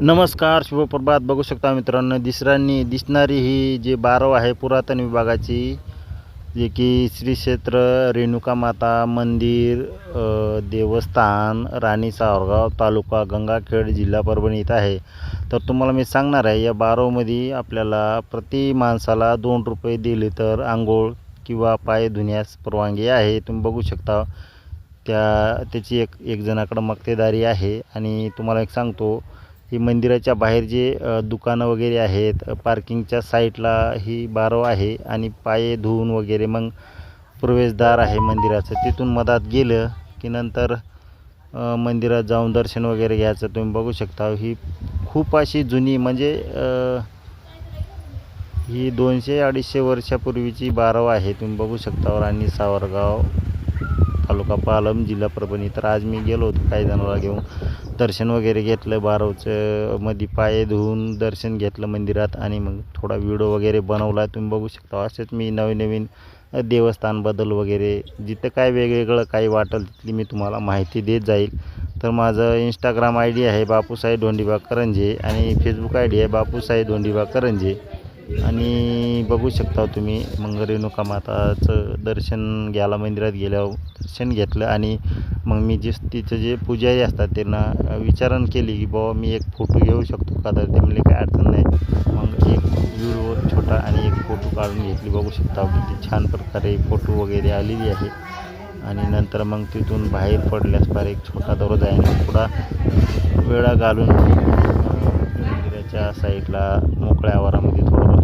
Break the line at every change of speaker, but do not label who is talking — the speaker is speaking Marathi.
नमस्कार शुभप्रभात बघू शकता मित्रांनो दिसरांनी दिसणारी ही जी बारव आहे पुरातन विभागाची जे की श्री क्षेत्र रेणुका माता मंदिर देवस्थान राणी सावरगाव तालुका गंगाखेड जिल्हा परभणी इथं आहे. तर तुम्हाला मी सांगणार आहे या बारवमध्ये आपल्याला प्रति माणसाला दोन रुपये दिले तर आंघोळ किंवा पाय धुण्यास परवानगी आहे. तुम्ही बघू शकता त्या त्याची एक एक जणाकडं मक्तेदारी आहे. आणि तुम्हाला एक सांगतो ही मंदिराच्या बाहेर जे दुकानं वगैरे आहेत पार्किंगच्या साईडला ही बारव आहे आणि पाये धुवून वगैरे मग प्रवेशद्वार आहे मंदिराचं. तिथून मधात गेलं की नंतर मंदिरात जाऊन दर्शन वगैरे घ्यायचं. तुम्ही बघू शकता ही खूप अशी जुनी म्हणजे ही दोनशे अडीचशे वर्षापूर्वीची बारव आहे. तुम्ही बघू शकता राणी सावरगाव तालुका पालम जिल्हा परभणी. तर आज मी गेलो होतो काही जणांना घेऊन. दर्शन वगैरे घेतलं बारवचं मध्ये पाय धुवून दर्शन घेतलं मंदिरात आणि मग थोडा व्हिडिओ वगैरे बनवला. तुम्ही बघू शकता असेच मी नवीन नवीन देवस्थान बदल वगैरे जिथं काय वेगवेगळं काही वाटेल तिथली मी तुम्हाला माहिती देत जाईल. तर माझं इंस्टाग्राम आय डी आहे बापूसाहेब धोंडीबा करंजे आणि फेसबुक आय डी आहे बापूसाहेब धोंडीबा करंजे. आणि बघू शकता तुम्ही मग रेणुका माताचं दर्शन घ्यायला मंदिरात गेल्यावर दर्शन घेतलं आणि मग मी जे तिचं जे पुजारी असतात त्यांना विचारण केली की बाबा मी एक फोटो घेऊ शकतो का? तर ते म्हणले काय अडचण नाही. मग एक व्हिडिओ छोटा आणि एक फोटो काढून घेतली. बघू शकता किती छान प्रकारे फोटो वगैरे आलेली आहे. आणि नंतर मग तिथून बाहेर पडल्यास फार एक छोटा दरवाजा आहे. आणि थोडा वेळा घालून मंदिराच्या साईडला मोकळ्या आवारामध्ये थोडं